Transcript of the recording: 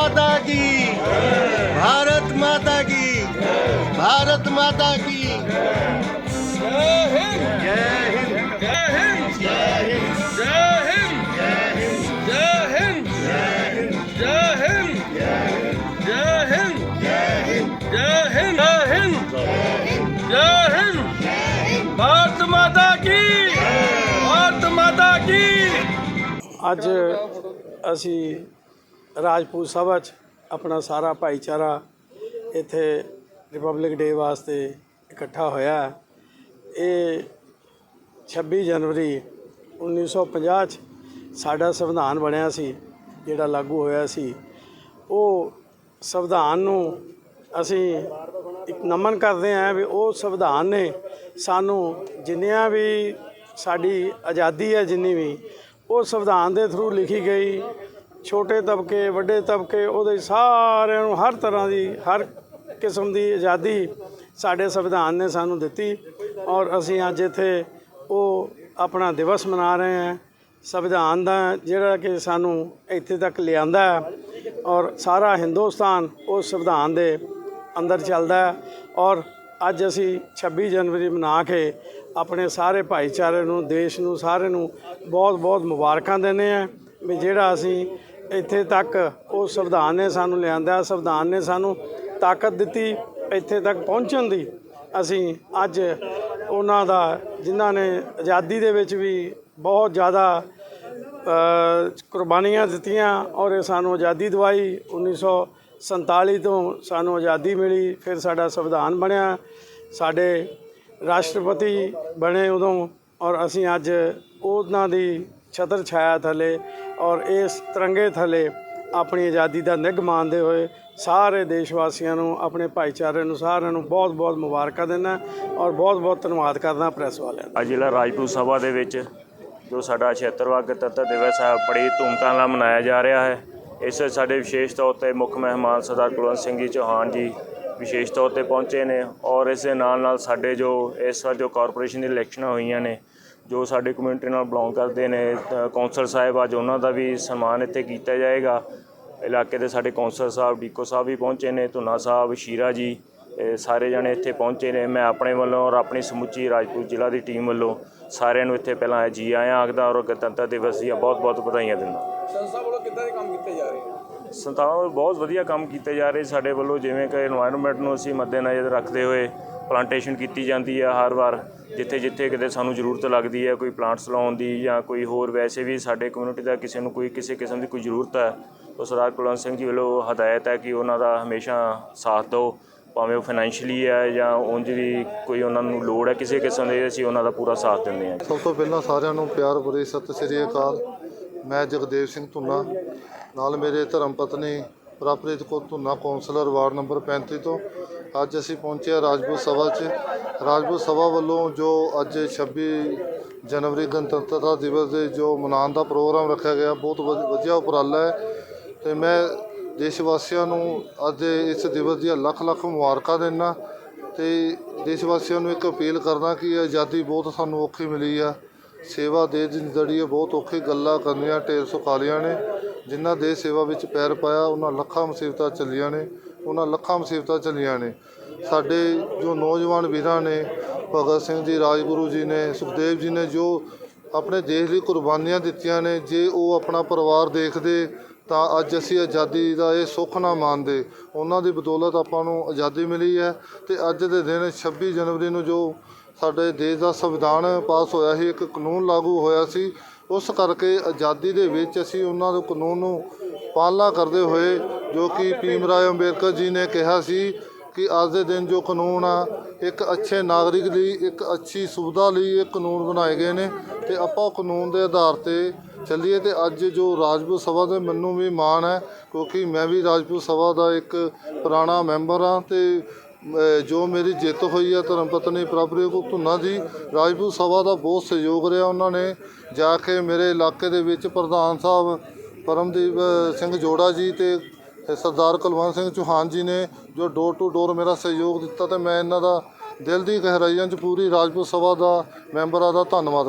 माता की भारत माता की भारत माता की जय हिंद जय हिंद जय हिंद जय हिंद जय हिंद जय हिंद जय हिंद जय हिंद जय हिंद जय हिंद जय हिंद भारत माता की भारत माता की ਅੱਜ ਅਸੀਂ ਰਾਜਪੂਤ ਸਭਾ 'ਚ ਆਪਣਾ ਸਾਰਾ ਭਾਈਚਾਰਾ ਇੱਥੇ ਰਿਪਬਲਿਕ ਡੇ ਵਾਸਤੇ ਇਕੱਠਾ ਹੋਇਆ। ਇਹ 26 ਜਨਵਰੀ 1950 'ਚ ਸਾਡਾ ਸੰਵਿਧਾਨ ਬਣਿਆ ਸੀ, ਜਿਹੜਾ ਲਾਗੂ ਹੋਇਆ ਸੀ। ਉਹ ਸੰਵਿਧਾਨ ਨੂੰ ਅਸੀਂ ਇੱਕ ਨਮਨ ਕਰਦੇ ਹਾਂ ਵੀ ਉਹ ਸੰਵਿਧਾਨ ਨੇ ਸਾਨੂੰ ਜਿੰਨੀਆਂ ਵੀ ਸਾਡੀ ਆਜ਼ਾਦੀ ਹੈ, ਜਿੰਨੀ ਵੀ, ਉਹ ਸੰਵਿਧਾਨ ਦੇ ਥਰੂ ਲਿਖੀ ਗਈ। ਛੋਟੇ ਤਬਕੇ, ਵੱਡੇ ਤਬਕੇ, ਉਹਦੇ ਸਾਰਿਆਂ ਨੂੰ ਹਰ ਤਰ੍ਹਾਂ ਦੀ, ਹਰ ਕਿਸਮ ਦੀ ਆਜ਼ਾਦੀ ਸਾਡੇ ਸੰਵਿਧਾਨ ਨੇ ਸਾਨੂੰ ਦਿੱਤੀ ਔਰ ਅਸੀਂ ਅੱਜ ਇੱਥੇ ਉਹ ਆਪਣਾ ਦਿਵਸ ਮਨਾ ਰਹੇ ਹਾਂ। ਸੰਵਿਧਾਨ ਦਾ ਜਿਹੜਾ ਕਿ ਸਾਨੂੰ ਇੱਥੇ ਤੱਕ ਲਿਆਂਦਾ ਹੈ ਔਰ ਸਾਰਾ ਹਿੰਦੁਸਤਾਨ ਉਸ ਸੰਵਿਧਾਨ ਦੇ ਅੰਦਰ ਚੱਲਦਾ ਹੈ ਔਰ ਅੱਜ ਅਸੀਂ 26 ਜਨਵਰੀ ਮਨਾ ਕੇ ਆਪਣੇ ਸਾਰੇ ਭਾਈਚਾਰੇ ਨੂੰ, ਦੇਸ਼ ਨੂੰ ਸਾਰੇ ਨੂੰ ਬਹੁਤ ਬਹੁਤ ਮੁਬਾਰਕਾਂ ਦਿੰਦੇ ਆ ਵੀ ਜਿਹੜਾ ਅਸੀਂ ਇੱਥੇ ਤੱਕ ਉਹ ਸੰਵਿਧਾਨ ਨੇ ਸਾਨੂੰ ਲਿਆਂਦਾ, ਸੰਵਿਧਾਨ ਨੇ ਸਾਨੂੰ ਤਾਕਤ ਦਿੱਤੀ, ਇੱਥੇ ਤੱਕ ਪਹੁੰਚਣ ਦੀ। ਅਸੀਂ ਅੱਜ ਉਹਨਾਂ ਦਾ, ਜਿਨ੍ਹਾਂ ਨੇ ਆਜ਼ਾਦੀ ਦੇ ਵਿੱਚ ਵੀ ਬਹੁਤ ਜ਼ਿਆਦਾ ਕੁਰਬਾਨੀਆਂ ਦਿੱਤੀਆਂ ਔਰ ਇਹ ਸਾਨੂੰ ਆਜ਼ਾਦੀ ਦਵਾਈ। 1947 ਤੋਂ ਸਾਨੂੰ ਆਜ਼ਾਦੀ ਮਿਲੀ, ਫਿਰ ਸਾਡਾ ਸੰਵਿਧਾਨ ਬਣਿਆ। ਸਾਡੇ ਰਾਸ਼ਟਰਪਤੀ ਬਣੇ ਉਦੋਂ ਔਰ ਅਸੀਂ ਅੱਜ ਉਹਨਾਂ ਦੀ ਛਤਰ ਛਾਇਆ ਥੱਲੇ ਔਰ ਇਸ ਤਿਰੰਗੇ ਥੱਲੇ ਆਪਣੀ ਆਜ਼ਾਦੀ ਦਾ ਨਿੱਘ ਮਾਣਦੇ ਹੋਏ ਸਾਰੇ ਦੇਸ਼ ਵਾਸੀਆਂ ਨੂੰ ਆਪਣੇ ਭਾਈਚਾਰੇ ਨੂੰ ਸਾਰਿਆਂ ਨੂੰ ਬਹੁਤ ਬਹੁਤ ਮੁਬਾਰਕਾਂ ਦਿੰਦਾ ਔਰ ਬਹੁਤ ਬਹੁਤ ਧੰਨਵਾਦ ਕਰਦਾ ਪ੍ਰੈਸ ਵਾਲਿਆਂ ਦਾ। ਅੱਜ ਜ਼ਿਲ੍ਹਾ ਰਾਜਪੂਤ ਸਭਾ ਦੇ ਵਿੱਚ ਜੋ ਸਾਡਾ 76ਵਾਂ ਗਣਤੰਤਰ ਦਿਵਸ ਹੈ ਬੜੀ ਧੂਮਧਾਮ ਨਾਲ ਮਨਾਇਆ ਜਾ ਰਿਹਾ ਹੈ। ਇਸ ਸਾਡੇ ਵਿਸ਼ੇਸ਼ ਤੌਰ ਤੇ ਮੁੱਖ ਮਹਿਮਾਨ ਸਰਦਾਰ ਕੁਲਵੰਤ ਸਿੰਘ ਜੀ ਚੌਹਾਨ ਜੀ ਵਿਸ਼ੇਸ਼ ਤੌਰ ਤੇ ਪਹੁੰਚੇ ਨੇ ਔਰ ਇਸ ਦੇ ਨਾਲ ਨਾਲ ਸਾਡੇ ਜੋ ਇਸ ਵਾਰ ਜੋ ਕਾਰਪੋਰੇਸ਼ਨ ਦੀ ਇਲੈਕਸ਼ਨਾਂ ਹੋਈਆਂ ਨੇ ਜੋ ਸਾਡੇ ਕਮਿਊਨਿਟੀ ਨਾਲ ਬਿਲੋਂਗ ਕਰਦੇ ਨੇ ਕੌਂਸਲ ਸਾਹਿਬ ਅੱਜ ਉਹਨਾਂ ਦਾ ਵੀ ਸਨਮਾਨ ਇੱਥੇ ਕੀਤਾ ਜਾਏਗਾ। ਇਲਾਕੇ ਦੇ ਸਾਡੇ ਕੌਂਸਲ ਸਾਹਿਬ, ਡੀਕੋ ਸਾਹਿਬ ਵੀ ਪਹੁੰਚੇ ਨੇ, ਧੁਨਾ ਸਾਹਿਬ, ਸ਼ੀਰਾ ਜੀ ਇਹ ਸਾਰੇ ਜਣੇ ਇੱਥੇ ਪਹੁੰਚੇ ਨੇ। ਮੈਂ ਆਪਣੇ ਵੱਲੋਂ ਔਰ ਆਪਣੀ ਸਮੁੱਚੀ ਰਾਜਪੂਤ ਜ਼ਿਲ੍ਹਾ ਦੀ ਟੀਮ ਵੱਲੋਂ ਸਾਰਿਆਂ ਨੂੰ ਇੱਥੇ ਪਹਿਲਾਂ ਜੀ ਆਇਆਂ ਆਖਦਾ ਔਰ ਗਣਤੰਤਰ ਦਿਵਸ ਦੀਆਂ ਬਹੁਤ-ਬਹੁਤ ਵਧਾਈਆਂ ਦਿੰਦਾ। ਸੰਸਥਾ ਵੱਲੋਂ ਕਿੱਦਾਂ ਦੇ ਕੰਮ ਕੀਤੇ ਜਾ ਰਹੇ ਹਨ ਸੰਸਥਾਵਾਂ ਵੱਲੋਂ ਬਹੁਤ ਵਧੀਆ ਕੰਮ ਕੀਤੇ ਜਾ ਰਹੇ ਸਾਡੇ ਵੱਲੋਂ ਜਿਵੇਂ ਕਿ এনवायरमेंट ਨੂੰ ਅਸੀਂ ਮੱਦੇਨਜ਼ਰ ਰੱਖਦੇ ਹੋਏ ਪਲਾਂਟੇਸ਼ਨ ਕੀਤੀ ਜਾਂਦੀ ਹੈ ਹਰ ਵਾਰ ਜਿੱਥੇ ਜਿੱਥੇ ਕਿਤੇ ਸਾਨੂੰ ਜ਼ਰੂਰਤ ਲੱਗਦੀ ਹੈ ਕੋਈ ਪਲਾਂਟਸ ਲਾਉਣ ਦੀ ਜਾਂ ਕੋਈ ਹੋਰ ਵੈਸੇ ਵੀ ਸਾਡੇ ਕਮਿਊਨਿਟੀ ਦਾ ਕਿਸੇ ਨੂੰ ਕੋਈ ਕਿਸੇ ਕਿਸਮ ਦੀ ਕੋਈ ਜ਼ਰੂਰਤ ਹੈ ਉਹ ਸਰਦਾਰ ਕੁਲਵੰਤ ਸਿੰਘ ਜੀ ਵੱਲੋਂ ਹਦਾਇਤ ਹੈ ਕਿ ਉਹਨਾਂ ਦਾ ਹਮੇਸ਼ਾ ਸਾਥ ਦਿਓ। ਭਾਵੇਂ ਉਹ ਫਾਈਨੈਂਸ਼ੀਅਲੀ ਹੈ ਜਾਂ ਉਂਝ ਵੀ ਕੋਈ ਉਹਨਾਂ ਨੂੰ ਲੋੜ ਹੈ ਕਿਸੇ ਕਿਸਮ ਦੇ, ਅਸੀਂ ਉਹਨਾਂ ਦਾ ਪੂਰਾ ਸਾਥ ਦਿੰਦੇ ਹਾਂ ਸਭ ਤੋਂ ਪਹਿਲਾਂ ਸਾਰਿਆਂ ਨੂੰ ਪਿਆਰ ਭਰੀ ਸਤਿ ਸ੍ਰੀ ਅਕਾਲ। ਮੈਂ ਜਗਦੇਵ ਸਿੰਘ ਧੁੰਨਾ। ਨਾਲ ਮੇਰੇ ਧਰਮ ਪਤਨੀ Parpreet Kaur Dhunna, councillor ward number 35 ਤੋਂ। ਅੱਜ ਅਸੀਂ ਪਹੁੰਚੇ ਹਾਂ ਰਾਜਪੂਤ ਸਭਾ 'ਚ। ਰਾਜਪੂਤ ਸਭਾ ਵੱਲੋਂ ਜੋ ਅੱਜ 26 ਜਨਵਰੀ ਗਣਤੰਤਰਤਾ ਦਿਵਸ ਦੇ ਜੋ ਮਨਾਉਣ ਦਾ ਪ੍ਰੋਗਰਾਮ ਰੱਖਿਆ ਗਿਆ, ਬਹੁਤ ਵਧ- ਵਧੀਆ ਉਪਰਾਲਾ ਹੈ। ਤੇ ਮੈਂ ਦੇਸ਼ ਵਾਸੀਆਂ ਨੂੰ ਅੱਜ ਇਸ ਦਿਵਸ ਦੀਆਂ ਲੱਖ ਲੱਖ ਮੁਬਾਰਕਾਂ ਦਿੰਦਾ। ਤੇ ਦੇਸ਼ ਵਾਸੀਆਂ ਨੂੰ ਇੱਕ ਅਪੀਲ ਕਰਦਾ ਕਿ ਆਜ਼ਾਦੀ ਬਹੁਤ ਸਾਨੂੰ ਔਖੀ ਮਿਲੀ ਆ। ਸੇਵਾ ਦੇ ਜ਼ਿੰਦੜੀ ਬਹੁਤ ਔਖੀ ਗੱਲਾਂ ਕਰਨੀਆਂ, ਢੇਰ ਸੁਖਾਲੀਆਂ ਨੇ। ਜਿਨ੍ਹਾਂ ਦੇ ਸੇਵਾ ਵਿੱਚ ਪੈਰ ਪਾਇਆ, ਉਹਨਾਂ ਲੱਖਾਂ ਮੁਸੀਬਤਾਂ ਚੱਲੀਆਂ ਨੇ, ਉਹਨਾਂ ਲੱਖਾਂ ਮੁਸੀਬਤਾਂ ਚੱਲੀਆਂ ਨੇ। ਸਾਡੇ ਜੋ ਨੌਜਵਾਨ ਵੀਰਾਂ ਨੇ, ਭਗਤ ਸਿੰਘ ਜੀ, ਰਾਜਗੁਰੂ ਜੀ ਨੇ, ਸੁਖਦੇਵ ਜੀ ਨੇ ਜੋ ਆਪਣੇ ਦੇਸ਼ ਲਈ ਕੁਰਬਾਨੀਆਂ ਦਿੱਤੀਆਂ ਨੇ, ਜੇ ਉਹ ਆਪਣਾ ਪਰਿਵਾਰ ਦੇਖਦੇ ਤਾਂ ਅੱਜ ਅਸੀਂ ਆਜ਼ਾਦੀ ਦਾ ਇਹ ਸੁੱਖ ਨਾ ਮੰਨਦੇ। ਉਹਨਾਂ ਦੀ ਬਦੌਲਤ ਆਪਾਂ ਨੂੰ ਆਜ਼ਾਦੀ ਮਿਲੀ ਹੈ ਤੇ ਅੱਜ ਦੇ ਦਿਨ 26 ਜਨਵਰੀ ਨੂੰ ਜੋ ਸਾਡੇ ਦੇਸ਼ ਦਾ ਸੰਵਿਧਾਨ ਪਾਸ ਹੋਇਆ ਸੀ, ਇੱਕ ਕਾਨੂੰਨ ਲਾਗੂ ਹੋਇਆ ਸੀ, ਉਸ ਕਰਕੇ ਆਜ਼ਾਦੀ ਦੇ ਵਿੱਚ ਅਸੀਂ ਉਹਨਾਂ ਦੇ ਕਾਨੂੰਨ ਨੂੰ ਪਾਲਣਾ ਕਰਦੇ ਹੋਏ, ਜੋ ਕਿ ਭੀਮ ਰਾਏ ਅੰਬੇਦਕਰ ਜੀ ਨੇ ਕਿਹਾ ਸੀ ਕਿ ਅੱਜ ਦੇ ਦਿਨ ਜੋ ਕਾਨੂੰਨ ਆ, ਇੱਕ ਅੱਛੇ ਨਾਗਰਿਕ ਲਈ, ਇੱਕ ਅੱਛੀ ਸੁਵਿਧਾ ਲਈ ਇਹ ਕਾਨੂੰਨ ਬਣਾਏ ਗਏ ਨੇ ਤੇ ਆਪਾਂ ਉਹ ਕਾਨੂੰਨ ਦੇ ਆਧਾਰ ਤੇ ਚੱਲੀਏ ਤੇ ਅੱਜ ਜੋ ਰਾਜਪੂਤ ਸਭਾ ਦੇ ਮੈਨੂੰ ਵੀ ਮਾਣ ਹੈ, ਕਿਉਂਕਿ ਮੈਂ ਵੀ ਰਾਜਪੂਤ ਸਭਾ ਦਾ ਇੱਕ ਪੁਰਾਣਾ ਮੈਂਬਰ ਹਾਂ ਤੇ ਜੋ ਮੇਰੀ ਜਿੱਤ ਹੋਈ ਹੈ ਧਰਮ ਪਤਨੀ ਪ੍ਰਭਰੀਤ ਕੌਰ ਧੁੰਨਾ ਜੀ, ਰਾਜਪੂਤ ਸਭਾ ਦਾ ਬਹੁਤ ਸਹਿਯੋਗ ਰਿਹਾ ਉਹਨਾਂ ਨੇ। ਜਾ ਕੇ ਮੇਰੇ ਇਲਾਕੇ ਦੇ ਵਿੱਚ ਪ੍ਰਧਾਨ ਸਾਹਿਬ ਪਰਮਦੀਪ ਸਿੰਘ ਜੋੜਾ ਜੀ ਤੇ ਸਰਦਾਰ ਕੁਲਵੰਤ ਸਿੰਘ ਚੌਹਾਨ ਜੀ ਨੇ ਜੋ ਡੋਰ ਟੂ ਡੋਰ ਮੇਰਾ ਸਹਿਯੋਗ ਦਿੱਤਾ ਤੇ ਮੈਂ ਇਹਨਾਂ ਦਾ ਦਿਲ ਦੀ ਗਹਿਰਾਈਆਂ 'ਚ ਪੂਰੀ ਰਾਜਪੂਤ ਸਭਾ ਦਾ ਮੈਂਬਰਾਂ ਦਾ ਧੰਨਵਾਦ